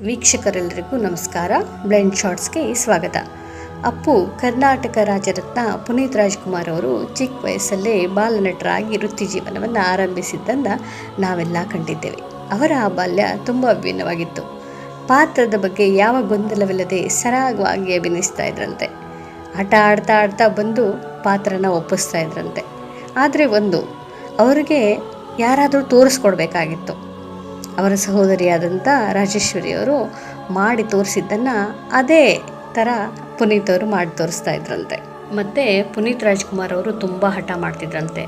ವೀಕ್ಷಕರೆಲ್ಲರಿಗೂ ನಮಸ್ಕಾರ. ಬ್ಲೈಂಡ್ ಶಾಟ್ಸ್ಗೆ ಸ್ವಾಗತ. ಅಪ್ಪು, ಕರ್ನಾಟಕ ರಾಜರತ್ನ ಪುನೀತ್ ರಾಜ್ಕುಮಾರ್ ಅವರು ಚಿಕ್ಕ ವಯಸ್ಸಲ್ಲೇ ಬಾಲನಟರಾಗಿ ವೃತ್ತಿ ಜೀವನವನ್ನು ಆರಂಭಿಸಿದ್ದನ್ನು ನಾವೆಲ್ಲ ಕಂಡಿದ್ದೇವೆ. ಅವರ ಆ ಬಾಲ್ಯ ತುಂಬ ಅಭಿನ್ನವಾಗಿತ್ತು ಪಾತ್ರದ ಬಗ್ಗೆ ಯಾವ ಗೊಂದಲವಿಲ್ಲದೆ ಸರಾಗವಾಗಿ ಅಭಿನಯಿಸ್ತಾ ಇದ್ರಂತೆ. ಆಟ ಆಡ್ತಾ ಆಡ್ತಾ ಬಂದು ಪಾತ್ರನ ಒಪ್ಪಿಸ್ತಾ ಇದ್ರಂತೆ. ಆದರೆ ಒಂದು, ಅವರಿಗೆ ಯಾರಾದರೂ ತೋರಿಸ್ಕೊಡ್ಬೇಕಾಗಿತ್ತು. ಅವರ ಸಹೋದರಿಯಾದಂಥ ರಾಜೇಶ್ವರಿಯವರು ಮಾಡಿ ತೋರಿಸಿದ್ದನ್ನು ಅದೇ ಥರ ಪುನೀತ್ ಅವರು ಮಾಡಿ ತೋರಿಸ್ತಾ ಇದ್ರಂತೆ. ಮತ್ತು ಪುನೀತ್ ರಾಜ್ಕುಮಾರ್ ಅವರು ತುಂಬ ಹಠ ಮಾಡ್ತಿದ್ರಂತೆ.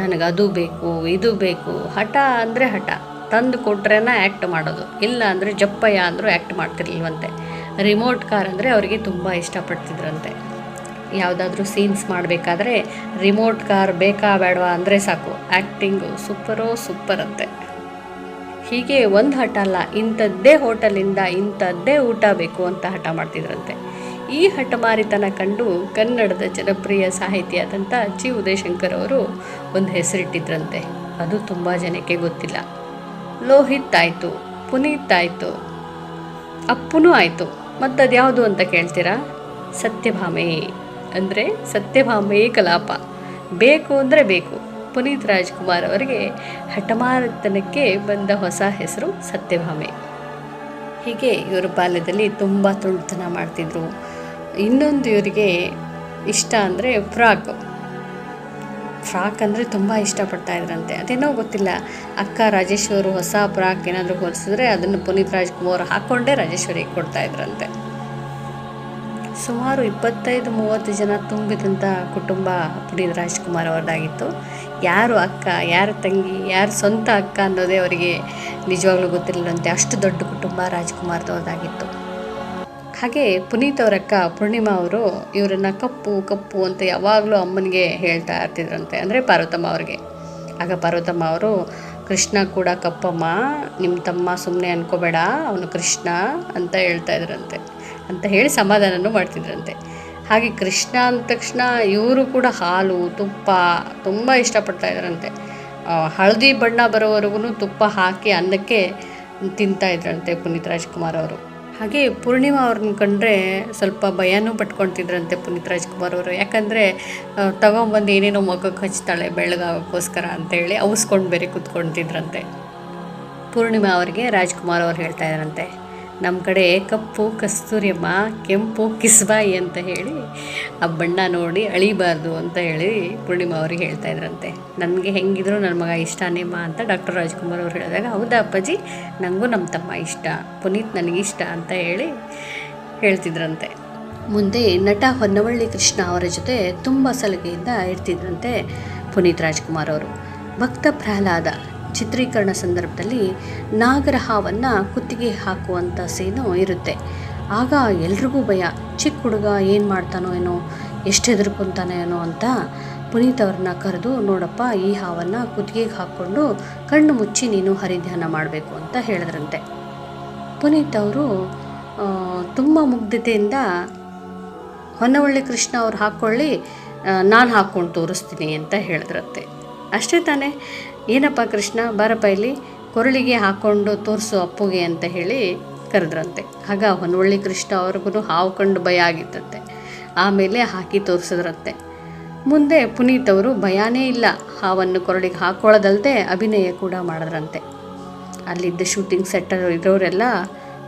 ನನಗೆ ಅದು ಬೇಕು, ಇದು ಬೇಕು, ಹಠ ಅಂದರೆ ಹಠ. ತಂದು ಕೊಟ್ರೇನ ಆ್ಯಕ್ಟ್ ಮಾಡೋದು. ಇಲ್ಲ ಅಂದರೆ ಜಪ್ಪಯ್ಯ ಅಂದರೂ ಆ್ಯಕ್ಟ್ ಮಾಡ್ತಿರ್ಲಿಲ್ವಂತೆ. ರಿಮೋಟ್ ಕಾರ್ ಅಂದರೆ ಅವರಿಗೆ ತುಂಬ ಇಷ್ಟಪಡ್ತಿದ್ರಂತೆ. ಯಾವುದಾದ್ರೂ ಸೀನ್ಸ್ ಮಾಡಬೇಕಾದ್ರೆ ರಿಮೋಟ್ ಕಾರ್ ಬೇಕಾ ಬೇಡವಾ ಅಂದರೆ ಸಾಕು. ಆ್ಯಕ್ಟಿಂಗು ಸೂಪರೋ ಸೂಪರ್ ಅಂತೆ ಹೀಗೆ ಒಂದು ಹಠ ಅಲ್ಲ, ಇಂಥದ್ದೇ ಹೋಟೆಲಿಂದ ಇಂಥದ್ದೇ ಊಟ ಬೇಕು ಅಂತ ಹಠ ಮಾಡ್ತಿದ್ರಂತೆ. ಈ ಹಠಮಾರಿತನ ಕಂಡು ಕನ್ನಡದ ಜನಪ್ರಿಯ ಸಾಹಿತಿಯಾದಂಥ ಜಿ. ಉದಯಶಂಕರ್ ಅವರು ಒಂದು ಹೆಸರಿಟ್ಟಿದ್ರಂತೆ. ಅದು ತುಂಬ ಜನಕ್ಕೆ ಗೊತ್ತಿಲ್ಲ. ಲೋಹಿತ್ ಆಯಿತು, ಪುನೀತ್ ಆಯಿತು, ಅಪ್ಪನೂ ಆಯಿತು. ಮತ್ತು ಅದ್ಯಾವುದು ಅಂತ ಕೇಳ್ತೀರಾ? ಸತ್ಯಭಾಮೆ. ಅಂದರೆ ಸತ್ಯಭಾಮೆಯೇ ಕಲಾಪ. ಬೇಕು ಅಂದರೆ ಬೇಕು. ಪುನೀತ್ ರಾಜ್ಕುಮಾರ್ ಅವರಿಗೆ ಹಠಮಾರತನಕ್ಕೆ ಬಂದ ಹೊಸ ಹೆಸರು ಸತ್ಯಭಾಮೆ. ಹೀಗೆ ಇವರ ಬಾಲ್ಯದಲ್ಲಿ ತುಂಬ ತುಳ್ತನ ಮಾಡ್ತಿದ್ರು. ಇನ್ನೊಂದು ಇವರಿಗೆ ಇಷ್ಟ ಅಂದರೆ ಫ್ರಾಕ್. ಫ್ರಾಕ್ ಅಂದರೆ ತುಂಬ ಇಷ್ಟಪಡ್ತಾ ಇದ್ರಂತೆ. ಅದೇನೋ ಗೊತ್ತಿಲ್ಲ. ಅಕ್ಕ ರಾಜೇಶ್ವರು ಹೊಸ ಫ್ರಾಕ್ ಏನಾದರೂ ಹೊಲಿಸಿದ್ರೆ ಅದನ್ನು ಪುನೀತ್ ರಾಜ್ಕುಮಾರ್ ಹಾಕ್ಕೊಂಡೇ ರಾಜೇಶ್ವರಿಗೆ ಕೊಡ್ತಾ ಇದ್ರಂತೆ. ಸುಮಾರು ಇಪ್ಪತ್ತೈದು ಮೂವತ್ತು ಜನ ತುಂಬಿದಂಥ ಕುಟುಂಬ ಪುನೀತ್ ರಾಜ್ಕುಮಾರ್ ಅವರದಾಗಿತ್ತು. ಯಾರು ಅಕ್ಕ, ಯಾರು ತಂಗಿ, ಯಾರು ಸ್ವಂತ ಅಕ್ಕ ಅನ್ನೋದೇ ಅವರಿಗೆ ನಿಜವಾಗ್ಲೂ ಗೊತ್ತಿರಲಿಲ್ಲಂತೆ. ಅಷ್ಟು ದೊಡ್ಡ ಕುಟುಂಬ ರಾಜ್ಕುಮಾರ್ದವ್ರದ್ದಾಗಿತ್ತು ಹಾಗೆ ಪುನೀತ್ ಅವರ ಅಕ್ಕ ಪೂರ್ಣಿಮಾ ಅವರು ಇವರನ್ನ ಕಪ್ಪು ಕಪ್ಪು ಅಂತ ಯಾವಾಗಲೂ ಅಮ್ಮನಿಗೆ ಹೇಳ್ತಾ ಇರ್ತಿದ್ರಂತೆ. ಅಂದರೆ ಪಾರ್ವತಮ್ಮ ಅವ್ರಿಗೆ. ಆಗ ಪಾರ್ವತಮ್ಮ ಅವರು, ಕೃಷ್ಣ ಕೂಡ ಕಪ್ಪಮ್ಮ ನಿಮ್ಮ ತಮ್ಮ ಸುಮ್ಮನೆ ಅನ್ಕೋಬೇಡ, ಅವನು ಕೃಷ್ಣ ಅಂತ ಹೇಳ್ತಾ ಇದ್ರಂತೆ. ಅಂತ ಹೇಳಿ ಸಮಾಧಾನನೂ ಮಾಡ್ತಿದ್ರಂತೆ. ಹಾಗೆ ಕೃಷ್ಣ ಅಂದ ತಕ್ಷಣ ಇವರು ಕೂಡ ಹಾಲು, ತುಪ್ಪ ತುಂಬ ಇಷ್ಟಪಡ್ತಾ ಇದ್ರಂತೆ. ಹಳದಿ ಬಣ್ಣ ಬರೋವರೆಗೂ ತುಪ್ಪ ಹಾಕಿ ಅನ್ನಕ್ಕೆ ತಿಂತಾ ಇದ್ರಂತೆ ಪುನೀತ್ ರಾಜ್ಕುಮಾರ್ ಅವರು. ಹಾಗೆ ಪೂರ್ಣಿಮಾ ಅವ್ರನ್ನ ಕಂಡ್ರೆ ಸ್ವಲ್ಪ ಭಯನೂ ಪಟ್ಕೊಳ್ತಿದ್ರಂತೆ ಪುನೀತ್ ರಾಜ್ಕುಮಾರ್ ಅವರು. ಯಾಕಂದರೆ ತಗೊಂಬಂದು ಏನೇನೋ ಮಗಕ್ಕೆ ಹಚ್ತಾಳೆ ಬೆಳಗಾಗೋಕ್ಕೋಸ್ಕರ ಅಂತೇಳಿ ಅವಸ್ಕೊಂಡು ಬೇರೆ ಕೂತ್ಕೊಳ್ತಿದ್ರಂತೆ. ಪೂರ್ಣಿಮಾ ಅವರಿಗೆ ರಾಜ್ಕುಮಾರ್ ಅವ್ರು ಹೇಳ್ತಾ ಇದ್ರಂತೆ. ನಮ್ಮ ಕಡೆ ಕಪ್ಪು ಕಸ್ತೂರಿಯಮ್ಮ ಕೆಂಪು ಕಿಸ್ಬಾಯಿ ಅಂತ ಹೇಳಿ ಆ ಬಣ್ಣ ನೋಡಿ ಅಳಿಬಾರ್ದು ಅಂತ ಹೇಳಿ ಪೂರ್ಣಿಮಾ ಅವ್ರಿಗೆ ಹೇಳ್ತಾ ಇದ್ರಂತೆ. ನನಗೆ ಹೆಂಗಿದ್ರು ನನ್ನ ಮಗ ಇಷ್ಟನೇಮ್ಮ ಅಂತ ಡಾಕ್ಟರ್ ರಾಜ್ಕುಮಾರ್ ಅವ್ರು ಹೇಳಿದಾಗ, ಹೌದಾ ಅಪ್ಪಾಜಿ? ನನಗೂ ನಮ್ಮ ತಮ್ಮ ಇಷ್ಟ, ಪುನೀತ್ ನನಗಿಷ್ಟ ಅಂತ ಹೇಳಿ ಹೇಳ್ತಿದ್ರಂತೆ. ಮುಂದೆ ನಟ ಹೊನ್ನವಳ್ಳಿ ಕೃಷ್ಣ ಅವರ ಜೊತೆ ತುಂಬ ಸಲಿಗೆಯಿಂದ ಇರ್ತಿದ್ರಂತೆ ಪುನೀತ್ ರಾಜ್ಕುಮಾರ್ ಅವರು. ಭಕ್ತ ಪ್ರಹ್ಲಾದ ಚಿತ್ರೀಕರಣ ಸಂದರ್ಭದಲ್ಲಿ ನಾಗರ ಹಾವನ್ನು ಕುತ್ತಿಗೆ ಹಾಕುವಂಥ ಸೀನು ಇರುತ್ತೆ. ಆಗ ಎಲ್ರಿಗೂ ಭಯ, ಚಿಕ್ಕ ಹುಡುಗ ಏನು ಮಾಡ್ತಾನೋ ಏನೋ, ಎಷ್ಟು ಹೆದರ್ಕೊತಾನೋ ಏನೋ ಅಂತ ಪುನೀತ್ ಅವ್ರನ್ನ ಕರೆದು, ನೋಡಪ್ಪ, ಈ ಹಾವನ್ನು ಕುತ್ತಿಗೆಗೆ ಹಾಕ್ಕೊಂಡು ಕಣ್ಣು ಮುಚ್ಚಿ ನೀನು ಹರಿಧ್ಯಾನ ಮಾಡಬೇಕು ಅಂತ ಹೇಳಿದ್ರಂತೆ. ಪುನೀತ್ ಅವರು ತುಂಬ ಮುಗ್ಧತೆಯಿಂದ ಹೊನ್ನವಳ್ಳಿ ಕೃಷ್ಣ ಅವ್ರು ಹಾಕ್ಕೊಳ್ಳಿ ನಾನು ಹಾಕ್ಕೊಂಡು ತೋರಿಸ್ತೀನಿ ಅಂತ ಹೇಳಿದ್ರಂತೆ. ಅಷ್ಟೇ ತಾನೇ ಏನಪ್ಪ ಕೃಷ್ಣ, ಬಾರಪ್ಪ ಇಲ್ಲಿ ಕೊರಳಿಗೆ ಹಾಕ್ಕೊಂಡು ತೋರಿಸು ಅಪ್ಪುಗೆ ಅಂತ ಹೇಳಿ ಕರೆದ್ರಂತೆ. ಆಗ ಹೊನ್ನವಳ್ಳಿ ಕೃಷ್ಣ ಅವ್ರಿಗೂ ಹಾವು ಕಂಡು ಭಯ ಆಗಿತ್ತಂತೆ. ಆಮೇಲೆ ಹಾಕಿ ತೋರಿಸಿದ್ರಂತೆ. ಮುಂದೆ ಪುನೀತ್ ಅವರು ಭಯನೇ ಇಲ್ಲ, ಹಾವನ್ನು ಕೊರಳಿಗೆ ಹಾಕೊಳ್ಳೋದಲ್ಲದೆ ಅಭಿನಯ ಕೂಡ ಮಾಡಿದ್ರಂತೆ. ಅಲ್ಲಿದ್ದ ಶೂಟಿಂಗ್ ಸೆಟ್ಟರ್ ಇರೋರೆಲ್ಲ,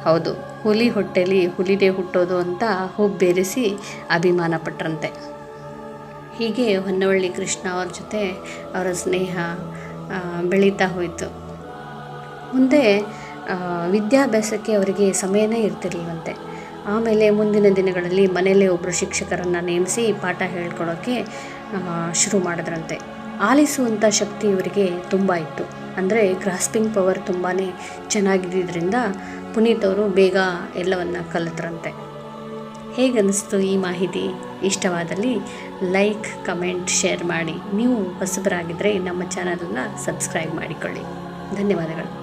ಹೌದು, ಹುಲಿ ಹೊಟ್ಟೆಲಿ ಹುಲಿದೇ ಹುಟ್ಟೋದು ಅಂತ ಹುಬ್ಬೇರಿಸಿ ಅಭಿಮಾನ ಪಟ್ರಂತೆ. ಹೀಗೆ ಹೊನ್ನವಳ್ಳಿ ಕೃಷ್ಣ ಅವ್ರ ಜೊತೆ ಅವರ ಸ್ನೇಹ ಬೆಳೀತಾ ಹೋಯಿತು. ಮುಂದೆ ವಿದ್ಯಾಭ್ಯಾಸಕ್ಕೆ ಅವರಿಗೆ ಸಮಯನೇ ಇರ್ತಿರ್ಲಿಲ್ವಂತೆ. ಆಮೇಲೆ ಮುಂದಿನ ದಿನಗಳಲ್ಲಿ ಮನೆಯಲ್ಲೇ ಒಬ್ಬರು ಶಿಕ್ಷಕರನ್ನು ನೇಮಿಸಿ ಪಾಠ ಹೇಳ್ಕೊಡೋಕ್ಕೆ ಆ, ಶುರು ಮಾಡಿದ್ರಂತೆ. ಆಲಿಸುವಂಥ ಶಕ್ತಿ ಇವರಿಗೆ ತುಂಬ ಇತ್ತು. ಅಂದರೆ ಗ್ರಾಸ್ಪಿಂಗ್ ಪವರ್ ತುಂಬಾ ಚೆನ್ನಾಗಿದ್ದರಿಂದ ಪುನೀತ್ ಅವರು ಬೇಗ ಎಲ್ಲವನ್ನು ಕಲಿತ್ರಂತೆ. ಹೇಗನ್ನಿಸ್ತು ಈ ಮಾಹಿತಿ? ಇಷ್ಟವಾದಲ್ಲಿ ಲೈಕ್ ಕಮೆಂಟ್ ಶೇರ್ ಮಾಡಿ. ನೀವು ಹೊಸಬರಾಗಿದ್ದರೆ ನಮ್ಮ ಚಾನಲನ್ನು ಸಬ್ಸ್ಕ್ರೈಬ್ ಮಾಡಿಕೊಳ್ಳಿ. ಧನ್ಯವಾದಗಳು.